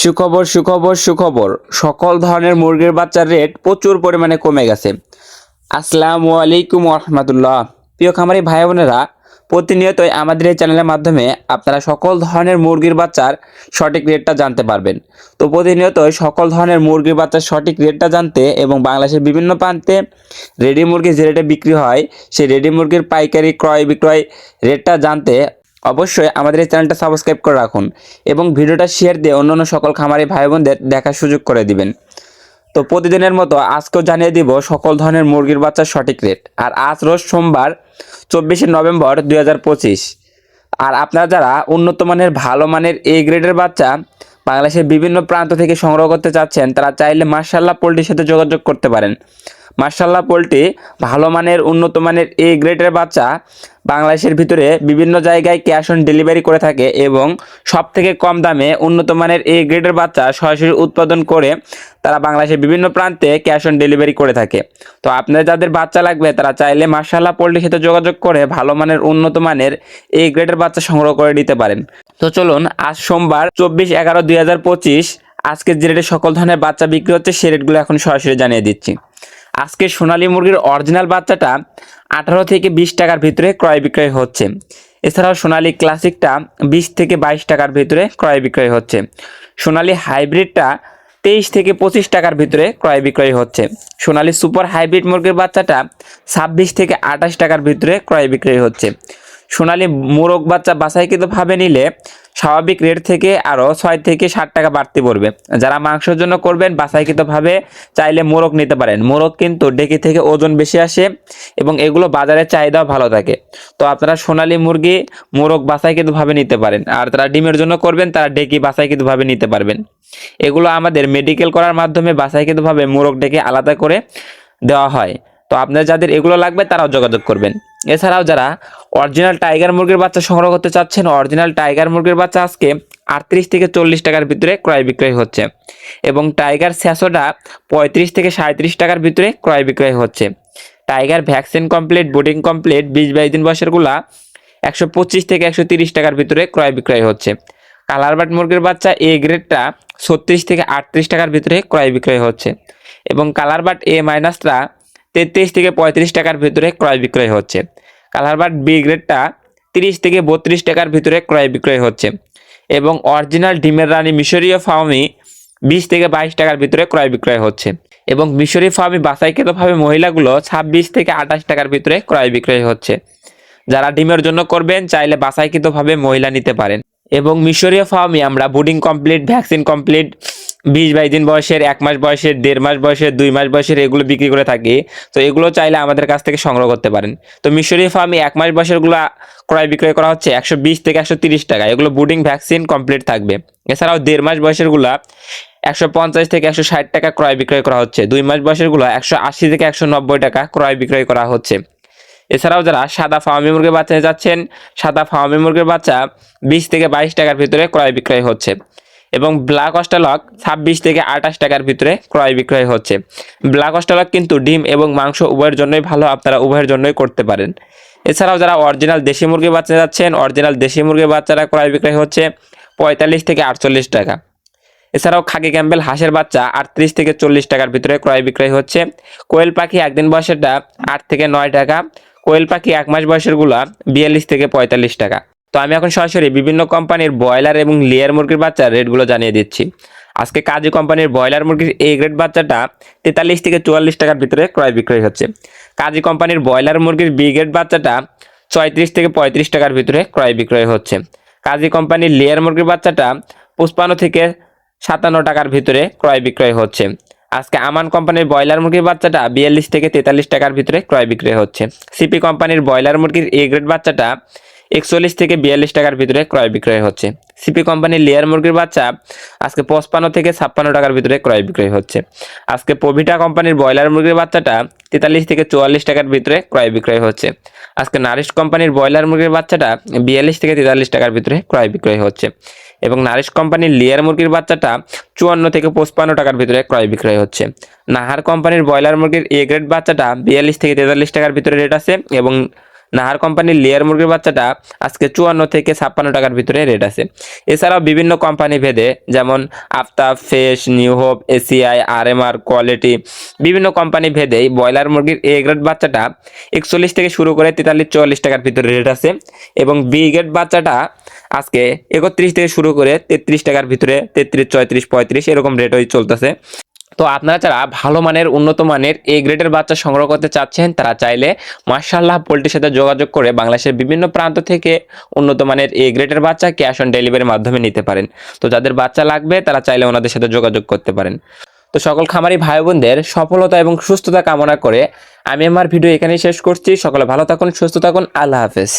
সুখবর সুখবর সুখবর। সকল ধরনের মুরগির বাচ্চার রেট প্রচুর পরিমাণে কমে গেছে। আসসালামু আলাইকুম রহমতুল্লাহ প্রিয় খামারি ভাই বোনেরা, প্রতিনিয়তই আমাদের এই চ্যানেলের মাধ্যমে আপনারা সকল ধরনের মুরগির বাচ্চার সঠিক রেটটা জানতে পারবেন। তো প্রতিনিয়তই সকল ধরনের মুরগির বাচ্চার সঠিক রেটটা জানতে এবং বাংলাদেশের বিভিন্ন প্রান্তে রেডি মুরগি যে রেটে বিক্রি হয়, সেই রেডি মুরগির পাইকারি ক্রয় বিক্রয় রেটটা জানতে অবশ্যই আমাদের এই চ্যানেলটা সাবস্ক্রাইব করে রাখুন এবং ভিডিওটা শেয়ার দিয়ে অন্যান্য সকল খামারি ভাই বোনদের দেখার সুযোগ করে দিবেন। তো প্রতিদিনের মতো আজকেও জানিয়ে দিব সকল ধরনের মুরগির বাচ্চার সঠিক রেট আর আজ রোজ সোমবার, চব্বিশে নভেম্বর দু হাজার পঁচিশ। আর আপনারা যারা উন্নত মানের, ভালো মানের এ গ্রেডের বাচ্চা বাংলাদেশের বিভিন্ন প্রান্ত থেকে সংগ্রহ করতে চাচ্ছেন, তারা চাইলে মার্শাল্লাহ পোলট্রির সাথে যোগাযোগ করতে পারেন। মার্শাল্লাহ পোলট্রি ভালো মানের, উন্নত মানের, এ গ্রেডের বাচ্চা বাংলাদেশের ভিতরে বিভিন্ন জায়গায় ক্যাশ অন ডেলিভারি করে থাকে এবং সব থেকে কম দামে উন্নত মানের, এ গ্রেডের বাচ্চা সরাসরি উৎপাদন করে তারা বাংলাদেশের বিভিন্ন প্রান্তে ক্যাশ অন ডেলিভারি করে থাকে। তো আপনাদের যাদের বাচ্চা লাগবে, তারা চাইলে মার্শাল্লাহ পোলট্রির সাথে যোগাযোগ করে ভালো মানের, উন্নত মানের, এ গ্রেডের বাচ্চা সংগ্রহ করে নিতে পারেন। তো চলুন, আজ সোমবার, চব্বিশ এগারো দুই আজকের যে রেটে সকল ধরনের বাচ্চা বিক্রি হচ্ছে, সে রেটগুলো এখন সরাসরি জানিয়ে দিচ্ছি। আজকে সোনালী মুরগির অরিজিনাল বাচ্চাটা আঠারো থেকে বিশ টাকার ভিতরে ক্রয় বিক্রয় হচ্ছে। এছাড়াও সোনালী ক্লাসিকটা বিশ থেকে বাইশ টাকার ভিতরে ক্রয় বিক্রয় হচ্ছে। সোনালী হাইব্রিডটা তেইশ থেকে পঁচিশ টাকার ভিতরে ক্রয় বিক্রয় হচ্ছে। সোনালী সুপার হাইব্রিড মুরগির বাচ্চাটা ছাব্বিশ থেকে আঠাশ টাকার ভিতরে ক্রয় বিক্রয় হচ্ছে। সোনালী মোরগ বাচ্চা বাছাইকৃতভাবে নিলে স্বাভাবিক রেট থেকে আরও ছয় থেকে ষাট টাকা বাড়তি পড়বে। যারা মাংসের জন্য করবেন, বাছাইকৃতভাবে চাইলে মোরগ নিতে পারেন। মোরগ কিন্তু ডেকে থেকে ওজন বেশি আসে এবং এগুলো বাজারে চাহিদাও ভালো থাকে। তো আপনারা সোনালী মুরগি মোরগ বাছাইকৃতভাবে নিতে পারেন। আর তারা ডিমের জন্য করবেন, তারা ডেকি বাছাইকৃতভাবে নিতে পারবেন। এগুলো আমাদের মেডিকেল করার মাধ্যমে বাছাইকৃতভাবে মোরগ ডেকে আলাদা করে দেওয়া হয়। তো আপনার যাদের এগুলো লাগবে, তারাও যোগাযোগ করবেন। এছাড়াও যারা অরিজিনাল টাইগার মুরগির বাচ্চা সংগ্রহ করতে চাচ্ছেন অরিজিনাল টাইগার মুরগির বাচ্চা আজকে আটত্রিশ থেকে চল্লিশ টাকার ভিতরে ক্রয় বিক্রয় হচ্ছে এবং টাইগার স্যাসোটা পঁয়ত্রিশ থেকে সাঁত্রিশ টাকার ভিতরে ক্রয় বিক্রয় হচ্ছে। Tiger vaccine complete boarding complete বিশ বাইশ দিন বয়সেরগুলা একশো পঁচিশ থেকে একশো তিরিশ টাকার ভিতরে ক্রয় বিক্রয় হচ্ছে। কালারবাট মুরগির বাচ্চা এ গ্রেডটা ছত্রিশ থেকে আটত্রিশ টাকার ভিতরে ক্রয় বিক্রয় হচ্ছে এবং কালারবাট এ মাইনাসটা তেত্রিশ থেকে পঁয়ত্রিশ টাকার ভিতরে ক্রয় বিক্রয় হচ্ছে। কালারবাট বি গ্রেডটা তিরিশ থেকে বত্রিশ টাকার ভিতরে ক্রয় বিক্রয় হচ্ছে এবং অরিজিনাল ডিমের রানী মিশরীয় ফার্মি বিশ থেকে বাইশ টাকার ভিতরে ক্রয় বিক্রয় হচ্ছে এবং মিশরি ফার্মি বাছাইকৃতভাবে মহিলাগুলো ছাব্বিশ থেকে আঠাশ টাকার ভিতরে ক্রয় বিক্রয় হচ্ছে। যারা ডিমের জন্য করবেন, চাইলে বাছাইকৃতভাবে মহিলা নিতে পারেন। এবং মিশরীয় ফার্মি আমরা বুডিং কমপ্লিট ভ্যাকসিন কমপ্লিট বিশ বাইশ দিন বয়সের, এক মাস বয়সের, দেড় মাস বয়সের, দুই মাস বয়সের এগুলো বিক্রি করে থাকি। তো এগুলো চাইলে আমাদের কাছ থেকে সংগ্রহ করতে পারেন। তো মিশরীয় ফার্মে এক মাস বয়সেরগুলো ক্রয় বিক্রয় করা হচ্ছে একশো বিশ থেকে একশো তিরিশ টাকা। এগুলো বুডিং ভ্যাকসিন কমপ্লিট থাকবে। এছাড়াও দেড় মাস বয়সেরগুলা একশো পঞ্চাশ থেকে একশো ষাট টাকা ক্রয় বিক্রয় করা হচ্ছে। দুই মাস বয়সেরগুলো একশো আশি থেকে একশো নব্বই টাকা ক্রয় বিক্রয় করা হচ্ছে। এছাড়াও যারা সাদা ফার্মি মুরগির বাচ্চা যাচ্ছেন, সাদা ফার্মি মুরগির বাচ্চা বিশ থেকে বাইশ টাকার ভিতরে ক্রয় বিক্রয় হচ্ছে। এবং ব্ল্যাক অস্টালক ছাব্বিশ থেকে আঠাশ টাকার ভিতরে ক্রয় বিক্রয় হচ্ছে। ব্ল্যাক অস্টালক কিন্তু ডিম এবং মাংস উভয়ের জন্যই ভালো, আপনারা উভয়ের জন্যই করতে পারেন। এছাড়াও যারা অরিজিনাল দেশি মুরগি বাচ্চা যাচ্ছেন, অরিজিনাল দেশি মুরগির বাচ্চারা ক্রয় বিক্রয় হচ্ছে পঁয়তাল্লিশ থেকে আটচল্লিশ টাকা। এছাড়াও খাকি ক্যাম্বেল হাঁসের বাচ্চা আটত্রিশ থেকে চল্লিশ টাকার ভিতরে ক্রয় বিক্রয় হচ্ছে। কোয়েল পাখি একদিন বয়সেরটা আট থেকে নয় টাকা, কোয়েল পাখি এক মাস বয়সেরগুলা বিয়াল্লিশ থেকে পঁয়তাল্লিশ টাকা। তো আমি এখন সরাসরি বিভিন্ন কোম্পানির ব্রয়লার এবং লেয়ার মুরগির বাচ্চার রেটগুলো জানিয়ে দিচ্ছি। আজকে কাজী কোম্পানির ব্রয়লার মুরগির এ গ্রেড বাচ্চাটা তেতাল্লিশ থেকে চুয়াল্লিশ টাকার ভিতরে ক্রয় বিক্রয় হচ্ছে। কাজী কোম্পানির ব্রয়লার মুরগির বি গ্রেড বাচ্চাটা ছয়ত্রিশ থেকে পঁয়ত্রিশ টাকার ভিতরে ক্রয় বিক্রয় হচ্ছে। কাজী কোম্পানির লেয়ার মুরগির বাচ্চাটা পুষ্পান্ন থেকে সাতান্ন টাকার ভিতরে ক্রয় বিক্রয় হচ্ছে। আজকে আমান কোম্পানির ব্রয়লার মুরগির বাচ্চাটা বিয়াল্লিশ থেকে তেতাল্লিশ টাকার ভিতরে ক্রয় বিক্রয় হচ্ছে। সিপি কোম্পানির ব্রয়লার মুরগির এ গ্রেড বাচ্চাটা একচল্লিশ থেকে বিয়াল্লিশ টাকার ভিতরে ক্রয় বিক্রয় হচ্ছে। সিপি কোম্পানির লেয়ার মুরগির বাচ্চা আজকে পঁচপান্ন থেকে ছাপ্পান্ন টাকার ভিতরে ক্রয় বিক্রয় হচ্ছে। আজকে পভিটা কোম্পানির ব্রয়লার মুরগির বাচ্চাটা তেতাল্লিশ থেকে চুয়াল্লিশ টাকার ভিতরে ক্রয় বিক্রয় হচ্ছে। আজকে নারিশ কোম্পানির ব্রয়লার মুরগির বাচ্চাটা বিয়াল্লিশ থেকে তেতাল্লিশ টাকার ভিতরে ক্রয় বিক্রয় হচ্ছে এবং নারিশ কোম্পানির লেয়ার মুরগির বাচ্চাটা চুয়ান্ন থেকে পঁচপান্ন টাকার ভিতরে ক্রয় বিক্রয় হচ্ছে। নাহার কোম্পানির ব্রয়লার মুরগির এ গ্রেড বাচ্চাটা বিয়াল্লিশ থেকে তেতাল্লিশ টাকার ভিতরে রেট আছে এবং নাহার কোম্পানির লেয়ার মুরগির বাচ্চাটা আজকে চুয়ান্ন থেকে ছাপ্পান্ন টাকার ভিতরে রেট আছে। এছাড়াও বিভিন্ন কোম্পানি ভেদে যেমন Aftab face new hope, ACI আর এম আর কোয়ালিটি, বিভিন্ন কোম্পানি ভেদেই ব্রয়লার মুরগির এ গ্রেড বাচ্চাটা একচল্লিশ থেকে শুরু করে তেতাল্লিশ, চুয়াল্লিশ টাকার ভিতরে রেট আছে এবং বি গ্রেড বাচ্চাটা আজকে একত্রিশ থেকে শুরু করে তেত্রিশ টাকার ভিতরে তেত্রিশ, চৌত্রিশ, পঁয়ত্রিশ এরকম রেটই চলতেছে। তো আপনারা যারা ভালো মানের, উন্নত মানের এ গ্রেডের বাচ্চা সংগ্রহ করতে চাচ্ছেন, তারা চাইলে মার্শাল্লাহ পোল্ট্রির সাথে যোগাযোগ করে বাংলাদেশের বিভিন্ন প্রান্ত থেকে উন্নত মানের এ গ্রেডের বাচ্চা ক্যাশ অন ডেলিভারির মাধ্যমে নিতে পারেন। তো যাদের বাচ্চা লাগবে, তারা চাইলে ওনাদের সাথে যোগাযোগ করতে পারেন। তো সকল খামারি ভাই বোনদের সফলতা এবং সুস্থতা কামনা করে আমি আমার ভিডিও এখানেই শেষ করছি। সকলে ভালো থাকুন, সুস্থ থাকুন। আল্লাহ হাফেজ।